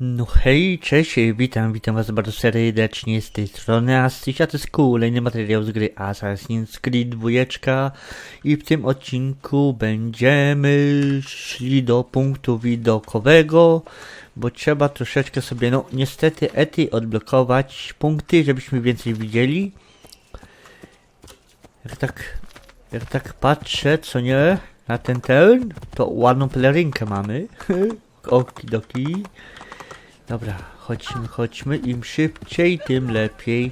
No hej, cześć, witam, witam was bardzo serdecznie z tej strony Astyś, a to jest kolejny materiał z gry Assassin's Creed 2 i w tym odcinku będziemy szli do punktu widokowego, bo trzeba troszeczkę sobie, no niestety Ety odblokować punkty, żebyśmy więcej widzieli. Jak tak, jak tak patrzę, co nie, na ten teren, to ładną pelerynkę mamy. Okidoki. Dobra, chodźmy, chodźmy. Im szybciej, tym lepiej.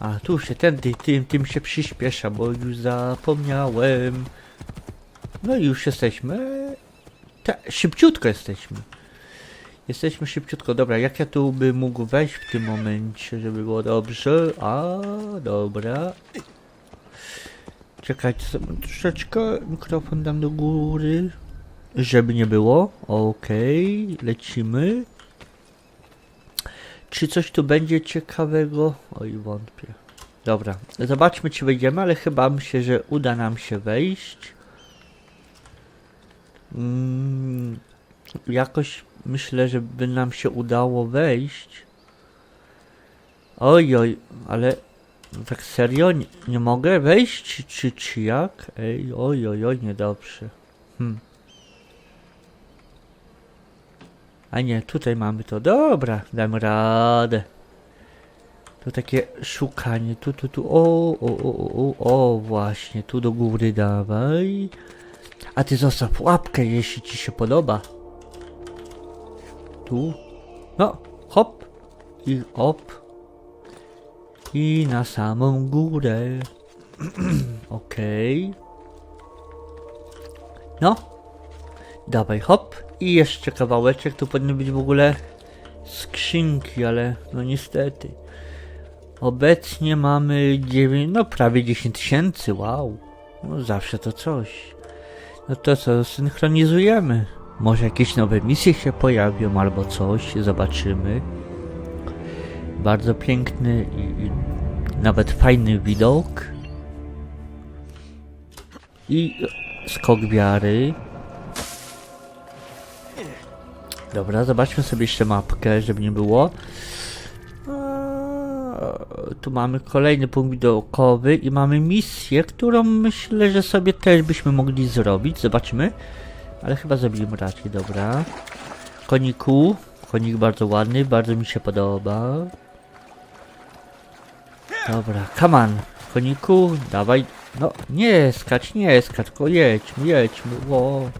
A, tu się tędy, tym, tym się przyspiesza, bo już zapomniałem. No i już jesteśmy. Ta, szybciutko jesteśmy. Jesteśmy szybciutko. Dobra, jak ja tu bym mógł wejść w tym momencie, żeby było dobrze? A, dobra. Czekajcie sobie troszeczkę. Mikrofon dam do góry. Żeby nie było. Okej, lecimy. Czy coś tu będzie ciekawego? Oj, wątpię. Dobra, zobaczmy czy wejdziemy, ale chyba myślę, że uda nam się wejść. Mm, jakoś myślę, że by nam się udało wejść. Oj, oj, ale tak serio nie, nie mogę wejść, czy, czy jak? Ej, oj, oj, oj, niedobrze. Hmm. A nie, tutaj mamy to. Dobra, dam radę. To takie szukanie. Tu, tu, tu. O, o, o, o, o, właśnie. Tu do góry dawaj. A ty zostaw łapkę, jeśli ci się podoba. Tu. No, hop. I hop. I na samą górę. Okej. No. Dawaj, hop. I jeszcze kawałeczek. Tu powinny być w ogóle skrzynki, ale no niestety. Obecnie mamy 9, no prawie 10 tysięcy, wow. No zawsze to coś. No to co, synchronizujemy. Może jakieś nowe misje się pojawią albo coś, zobaczymy. Bardzo piękny i, i nawet fajny widok. I skok wiary. Dobra, zobaczmy sobie jeszcze mapkę, żeby nie było. Tu mamy kolejny punkt widokowy i mamy misję, którą myślę, że sobie też byśmy mogli zrobić. Zobaczymy. Ale chyba zrobimy raczej, dobra. Koniku. Konik bardzo ładny, bardzo mi się podoba. Dobra, come on. Koniku, dawaj. No, nie skacz, nie skacz, tylko jedźmy, jedźmy. Wow.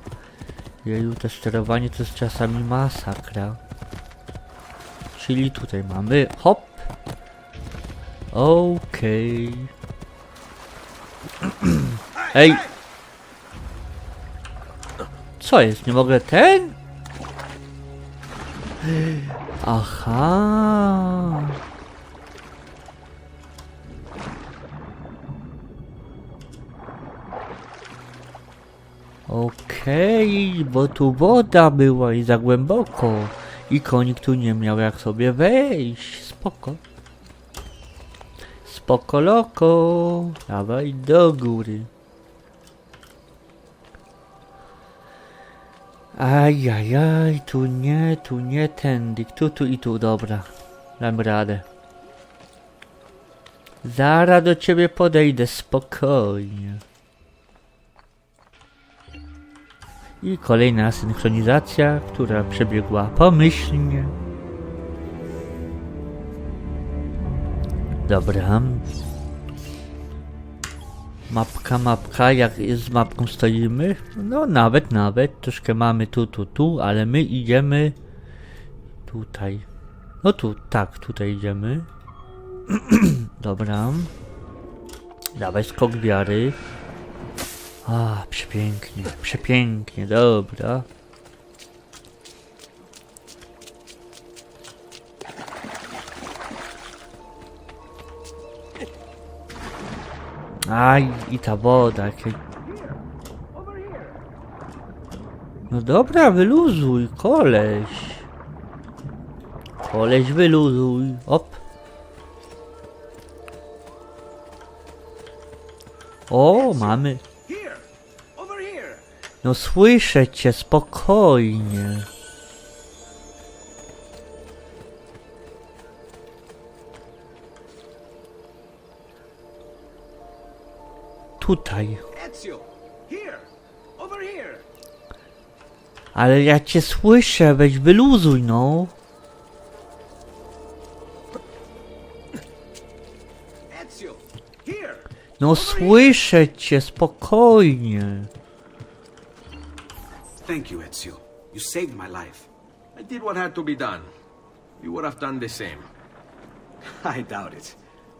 Jeju, to sterowanie to jest czasami masakra. Czyli tutaj mamy, hop. Okej. Ej. Co jest? Nie mogę ten? Aha. Okej, bo tu woda była i za głęboko. I konik tu nie miał jak sobie wejść. Spoko. Spoko loko. Dawaj do góry. Ajajaj, tu nie, tu nie tędy. Tu, tu i tu, dobra. Dam radę. Zaraz do ciebie podejdę, spokojnie. I kolejna synchronizacja, która przebiegła pomyślnie. Dobra. Mapka, mapka, jak z mapką stoimy? No nawet, nawet, troszkę mamy tu, tu, tu, ale my idziemy tutaj. No tu, tak, tutaj idziemy. Dobra. Dawaj skok wiary. A, przepięknie, przepięknie, dobra. Aj, i ta woda, jakie... No dobra, wyluzuj, koleś. Koleś, wyluzuj, op. O, mamy. No słyszę cię, spokojnie. Tutaj. Ale ja cię słyszę, weź wyluzuj, no. No słyszę cię, spokojnie. Thank you, Ezio. You saved my life. I did what had to be done. You would have done the same. I doubt it.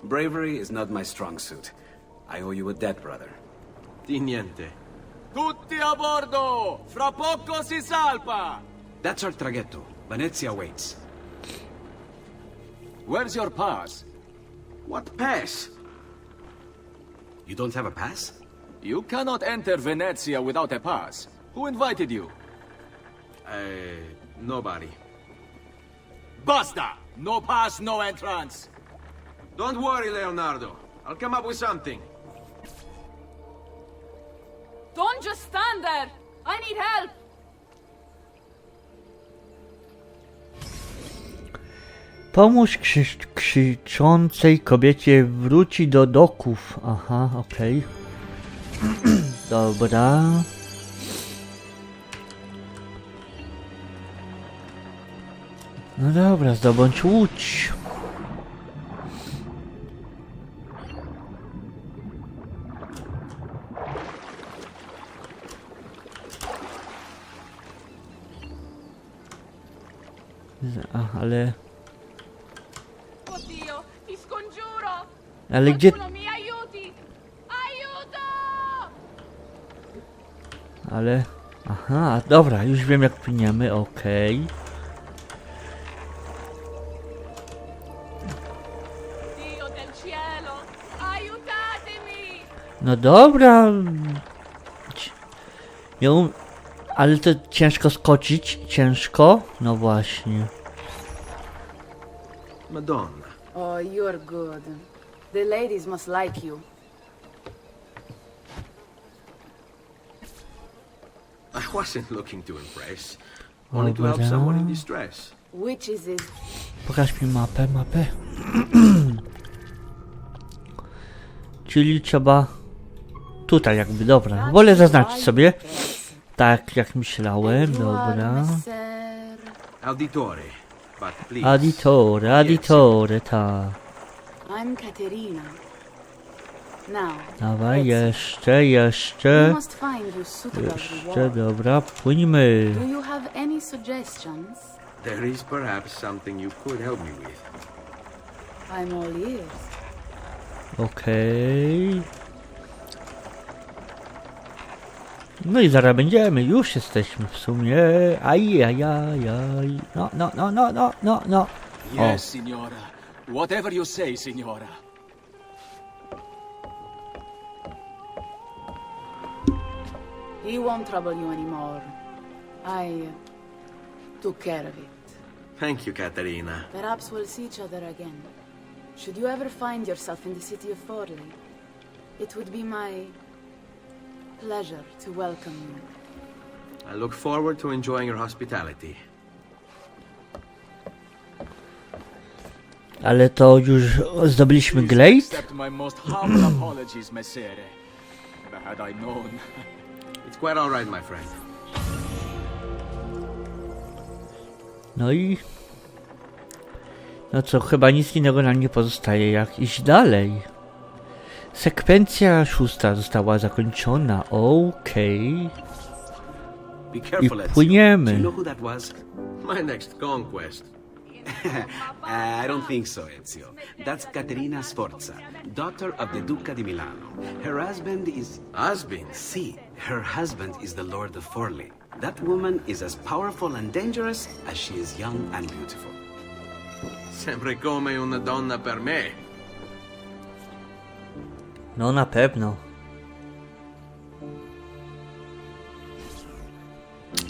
Bravery is not my strong suit. I owe you a debt, brother. Di niente. Tutti a bordo! Fra poco si salpa! That's our traghetto. Venezia waits. Where's your pass? What pass? You don't have a pass? You cannot enter Venezia without a pass. Who invited you? Uh, nobody. Basta! No pass, no entrance! Don't worry, Leonardo. I'll come up with something. Don't just stand there! I need help! Pomóż krzyż, krzyczącej kobiecie wróci do doków. Aha, okej. Dobra. No dobra, zdobądź łódź. A, ale... Ale gdzie... Ale... Aha, dobra, już wiem jak płyniemy, okej. Dio No dobra. Nie um... Ale to ciężko skoczyć, ciężko? No właśnie. Madonna. Oh, you're good. The ladies must like you. I wasn't looking to impress. Only to help someone in distress. Witches is Pokaż mi mapę, mapę. Czyli trzeba... Tutaj jakby, dobra. Wolę zaznaczyć sobie. Tak jak myślałem, dobra. Auditore. But please. Aditore, aditore, tak. I'm Caterina. Now, Dawaj, jeszcze, jeszcze. must find you suitable Jeszcze, reward. dobra, płyńmy. Do you have any suggestions? There is perhaps something you could help me with. I'm all ears. Okej. No i zaraz będziemy, już jesteśmy w sumie. Aj, aj, aj, aj. No, no, no, no, no, no, no. Yes, signora. Whatever you say, signora. He won't trouble you anymore. I took care of it. Thank you, Caterina. Perhaps we'll see each other again. Should you ever find yourself in the city of Forli, it would be my pleasure to welcome you. I look forward to enjoying your hospitality. Ale to już zdobyliśmy Glade? Accept my most humble apologies, Messere. Had I known. It's quite all right, my friend. No i... No co, chyba nic innego nam nie pozostaje jak iść dalej. Sekwencja szósta została zakończona, okej. Ezio. płyniemy. My next conquest. Uh, I don't think so, Ezio. That's Caterina Sforza, daughter of the Duca di Milano. Her husband is... Been. See, her husband is the Lord of Forli. That woman is as powerful and dangerous as she is young and beautiful. Sempre come una donna per me. No na pewno.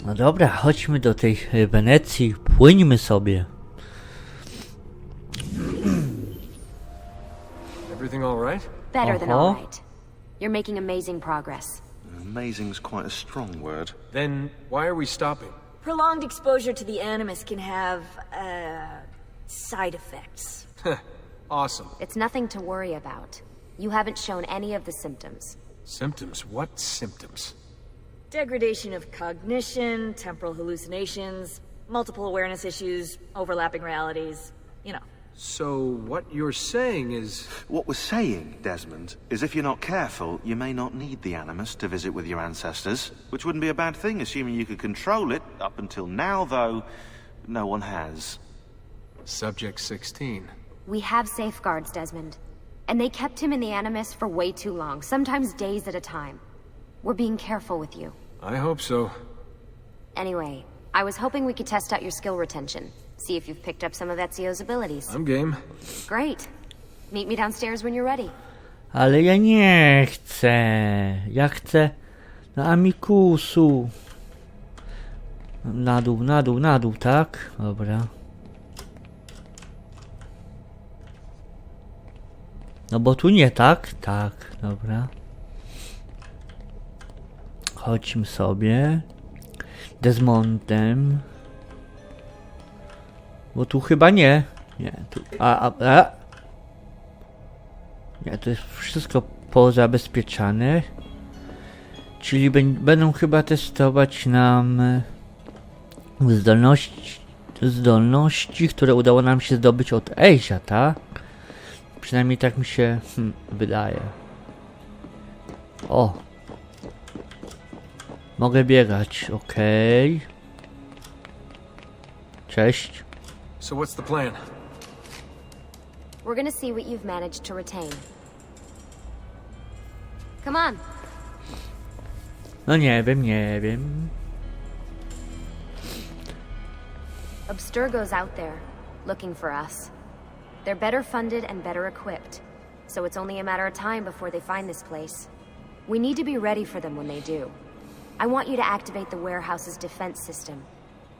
No dobra, chodźmy do tej e, Wenecji, płyńmy sobie. Everything all right? Better than all right. You're making amazing progress. Amazing's quite a strong word. Then why are we stopping? Prolonged exposure to the Animus can have, uh, side effects. Awesome. It's nothing to worry about. You haven't shown any of the symptoms. Symptoms? What symptoms? Degradation of cognition, temporal hallucinations, multiple awareness issues, overlapping realities. You know. So, what you're saying is. What we're saying, Desmond, is if you're not careful, you may not need the Animus to visit with your ancestors, which wouldn't be a bad thing, assuming you could control it. Up until now, though, no one has. Subject 16. We have safeguards, Desmond. And they kept him in the Animus for way too long, sometimes days at a time. We're being careful with you. I hope so. Anyway, I was hoping we could test out your skill retention. See if you've picked up some of Ezio's abilities. I'm game. Great. Meet me downstairs when you're ready. Ale ja nie chcę. Ja chcę na Amikusu. Na dół, na dół, na dół, tak? Dobra. No bo tu nie tak? Tak, dobra. Chodźmy sobie. Desmontem. Bo tu chyba nie. Nie, tu. A, a, a. Nie, to jest wszystko pozabezpieczane. Czyli bę- będą chyba testować nam e, zdolności, zdolności, które udało nam się zdobyć od Ejsia, tak? Przynajmniej tak mi się hmm, wydaje. O! Mogę biegać, okej. Cześć. So, what's the plan? We're gonna see what you've managed to retain. Come on. No nie wiem, nie wiem. Abstergo's out there, looking for us. They're better funded and better equipped, so it's only a matter of time before they find this place. We need to be ready for them when they do. I want you to activate the warehouse's defense system.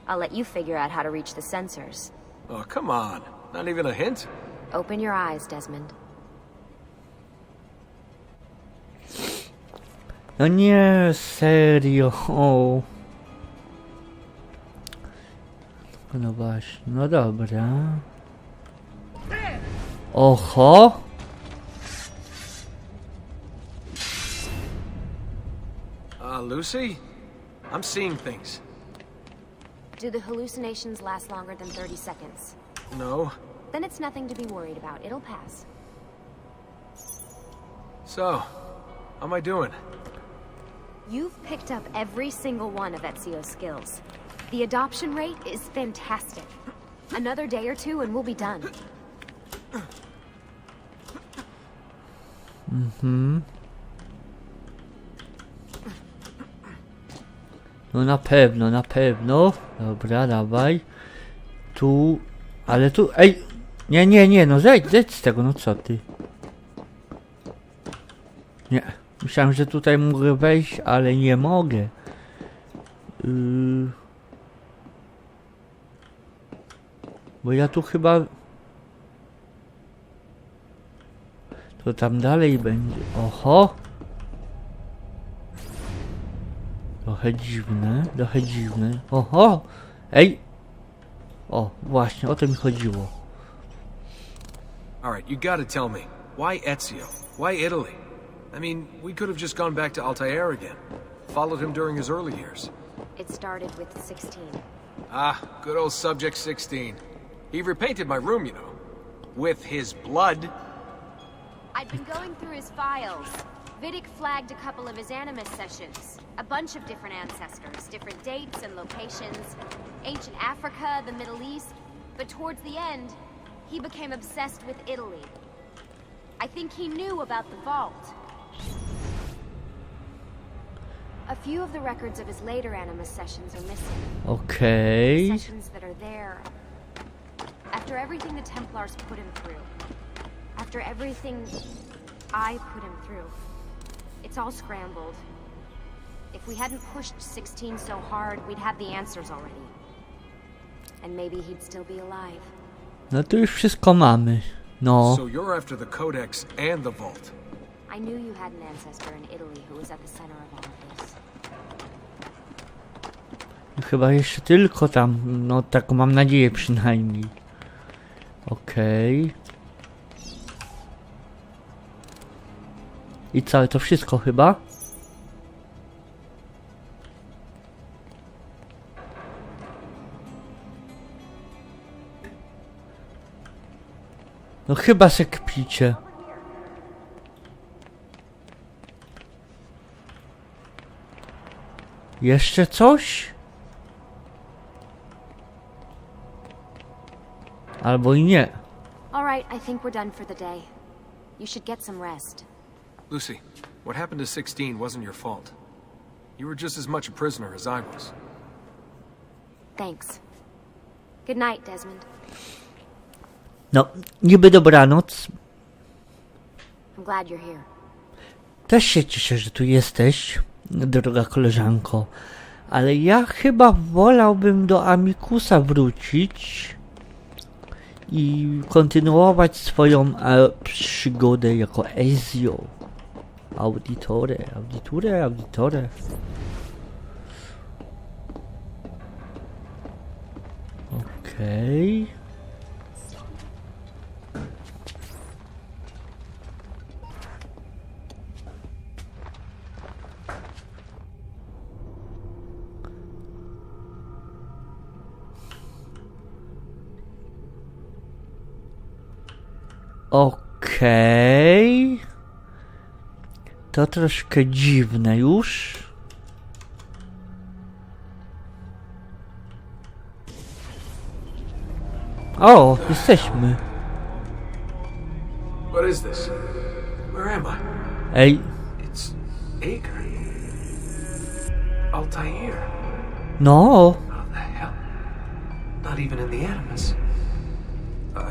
I'll let you figure out how to reach the sensors. Oh, come on. Not even a hint? Open your eyes, Desmond. No nie, serio. O. No właśnie, no dobra. Oho! Uh, Lucy? I'm seeing things. Do the hallucinations last longer than 30 seconds? No. Then it's nothing to be worried about. It'll pass. So, how am I doing? You've picked up every single one of Ezio's skills. The adoption rate is fantastic. Another day or two and we'll be done. No na pewno, na pewno. Dobra, dawaj. Tu, ale tu, ej! Nie, nie, nie, no zejdź, zejdź z tego, no co ty? Nie, myślałem, że tutaj mogę wejść, ale nie mogę. Yy... Bo ja tu chyba... To tam dalej będzie. Oho! Trochę dziwne, trochę dziwne. Oho! Ej! O, właśnie, o to mi chodziło. Alright, you gotta tell me. Why Ezio? Why Italy? I mean, we could have just gone back to Altair again. Followed him during his early years. It started with 16. Ah, good old Subject 16. He repainted my room, you know. With his blood. I've been going through his files. Vidic flagged a couple of his Animus sessions. A bunch of different ancestors, different dates and locations. Ancient Africa, the Middle East. But towards the end, he became obsessed with Italy. I think he knew about the vault. A few of the records of his later Animus sessions are missing. Okej. Sessions that are there. After everything the Templars put him through. After everything I put him through. It's all scrambled. If we hadn't pushed 16 so hard, we'd have the answers already. And maybe he'd still be alive. No to już wszystko mamy. No. So you're after the Codex and the Vault. I knew you had an ancestor in Italy who was at the center of all of this. Chyba jeszcze tylko tam. No taką mam nadzieję przynajmniej. Okej. I całe to wszystko chyba. No chyba se kpicie. Jeszcze coś? Albo i nie. All right, I think we're done for the day. You should get some rest. Lucy, what happened to 16 wasn't your fault. You were just as much a prisoner as I was. Thanks. Good night, Desmond. No, niby dobranoc. I'm glad you're here. Też się cieszę, że tu jesteś, droga koleżanko. Ale ja chyba wolałbym do Amikusa wrócić i kontynuować swoją e, przygodę jako Ezio. Auditore, auditore, auditore. Okej. Okej. To troszkę dziwne już. O, jesteśmy. What is this? Where am I? Ej, It's Ager. Altair. no. How the hell? Not even in the Animus.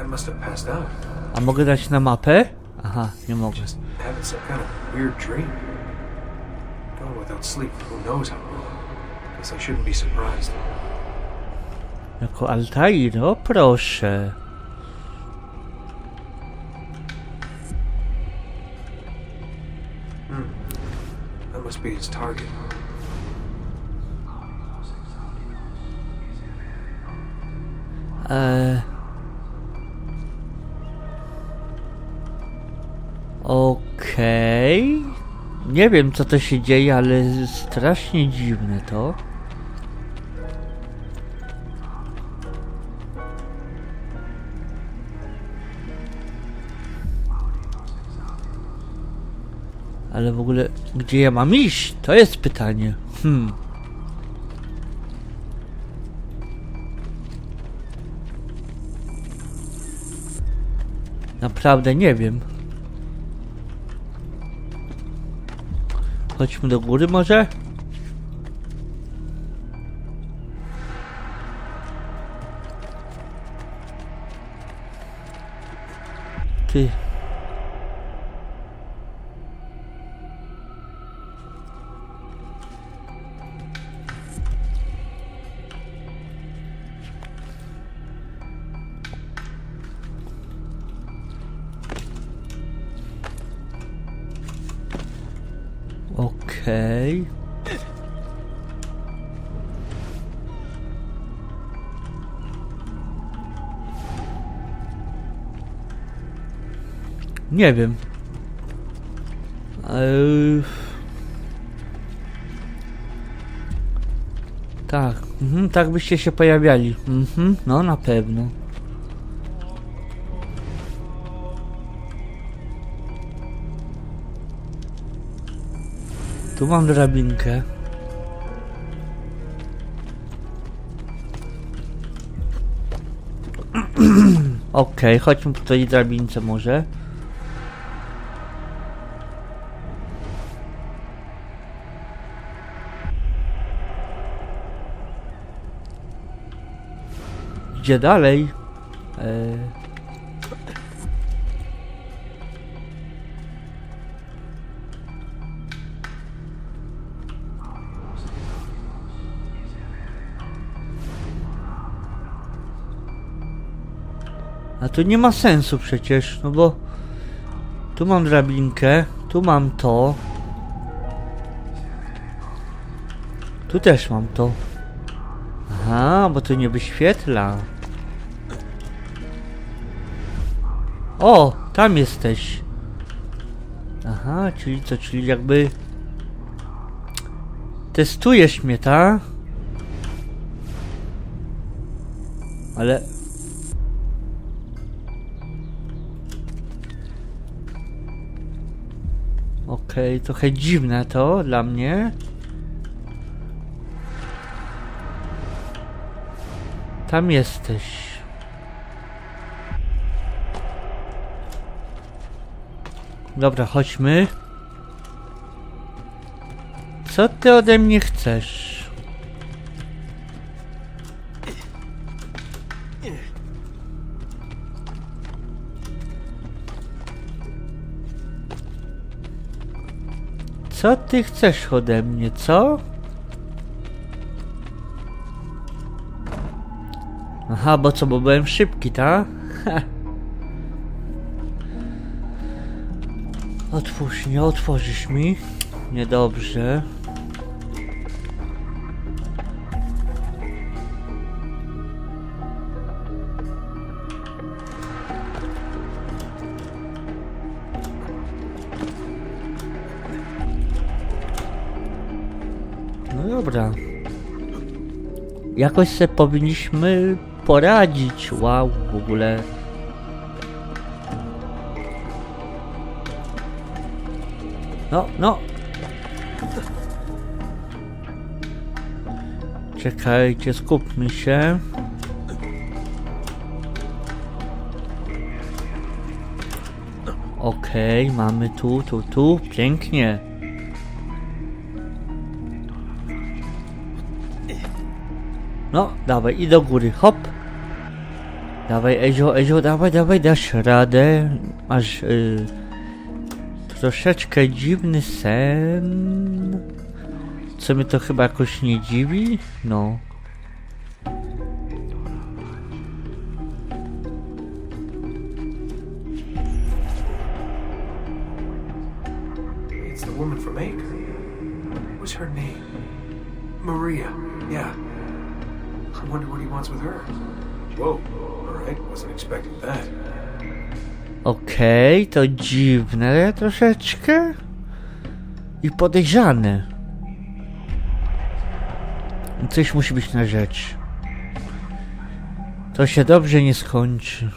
I must have passed out. A mogę dać na mapę? Aha, nie mogę. Just having some kind of weird dream. Going without sleep who knows how long. Guess I shouldn't be surprised. Jako Altair, o proszę. That must be his target. Eee. Nie wiem co to się dzieje, ale strasznie dziwne to. Ale w ogóle, gdzie ja mam iść? To jest pytanie. Hmm. Naprawdę nie wiem. Chodźmy do góry może? Ty. Nie wiem. Eee... Tak, mhm, tak byście się pojawiali. Mhm, no na pewno. Tu mam drabinkę. Okej, chodźmy po tej drabince może. Gdzie dalej? Eee... A to nie ma sensu przecież, no bo tu mam drabinkę, tu mam to. Tu też mam to. Aha, bo to nie wyświetla. O, tam jesteś. Aha, czyli co, czyli jakby... Testujesz mnie, ta? Ale... Okej, trochę dziwne to dla mnie. Tam jesteś. Dobra, chodźmy. Co ty ode mnie chcesz? Co ty chcesz ode mnie, co? Aha, bo co, bo byłem szybki, tak? Otwórz, nie otworzysz mi? Niedobrze. No dobra. Jakoś se powinniśmy poradzić. Wow, w ogóle. No, no. Czekajcie, skupmy się. Okej, mamy tu, tu, tu. Pięknie. No, dawaj, i do góry, hop. Dawaj, Ezio, Ezio, dawaj, dawaj, dasz radę. Masz y, troszeczkę dziwny sen. Co mnie to chyba jakoś nie dziwi? No. It's the woman from Acre. What was her name? Maria. Yeah. I wonder what he wants with her. Whoa. All right. Wasn't expecting that. Okej, to dziwne troszeczkę. I podejrzane. Coś musi być na rzecz. To się dobrze nie skończy.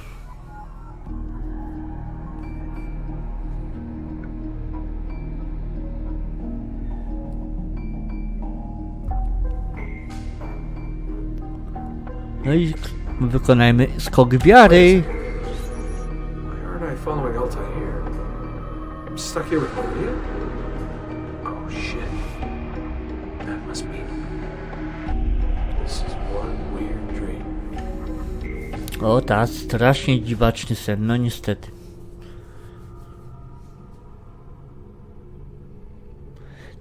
No i wykonajmy skok wiary. O, ta strasznie dziwaczny sen, no niestety.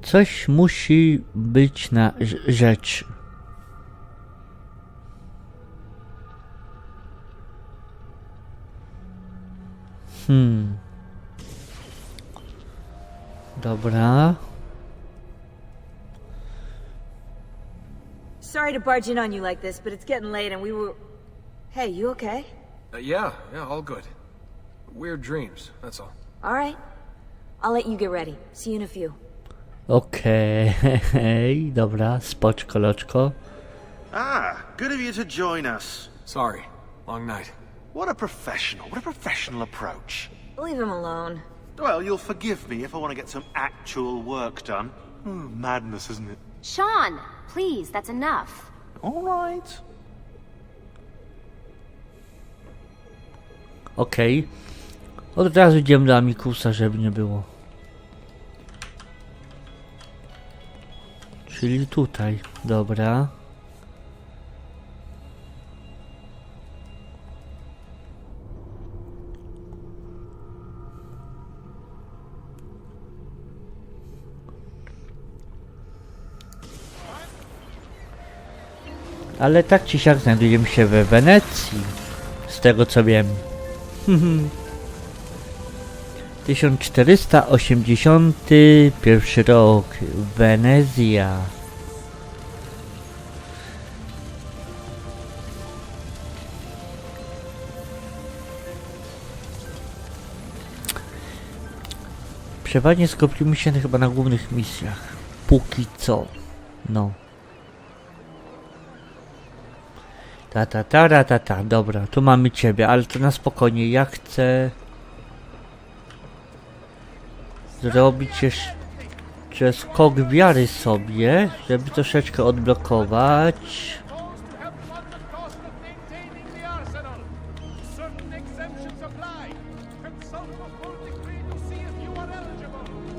Coś musi być na rz- rzecz. Hmm. Dobra. Sorry to barge in on you like this, but it's getting late and we were. Hey, you okay? Uh, yeah, yeah, all good. Weird dreams, that's all. Alright. I'll let you get ready. See you in a few. Okej, dobra, spoczko, loczko. Ah, good of you to join us. Sorry. Long night. What a professional. What a professional approach. Leave him alone. Well, you'll forgive me if I want to get some actual work done. Hmm, madness, isn't it? Sean, please, that's enough. All right. Okej. Od razu idziemy do Amikusa, żeby nie było. Czyli tutaj. Dobra. Ale tak czy siak znajdujemy się we Wenecji. Z tego co wiem. 1481 rok. Wenezja. Przeważnie skupimy się chyba na głównych misjach. Póki co. No. Ta ta ta ta ta ta, dobra, tu mamy ciebie, ale to na spokojnie, ja chcę zrobić jeszcze skok wiary sobie, żeby troszeczkę odblokować.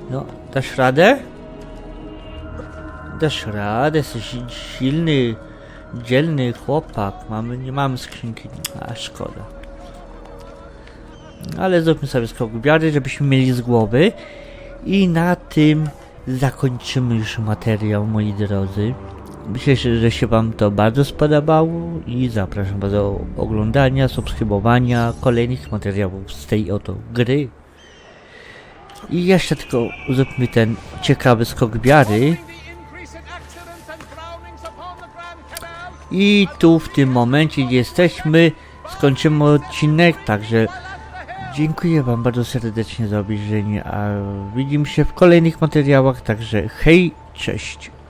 No, dasz radę? Dasz radę, jesteś silny, dzielny chłopak. Mamy, nie mamy skrzynki, a szkoda. Ale zróbmy sobie skok wiary, żebyśmy mieli z głowy. I na tym zakończymy już materiał, moi drodzy. Myślę, że się Wam to bardzo spodobało i zapraszam Was do oglądania, subskrybowania kolejnych materiałów z tej oto gry. I jeszcze tylko zróbmy ten ciekawy skok wiary. I tu w tym momencie, jesteśmy, skończymy odcinek, także dziękuję Wam bardzo serdecznie za obejrzenie, a widzimy się w kolejnych materiałach, także hej, cześć.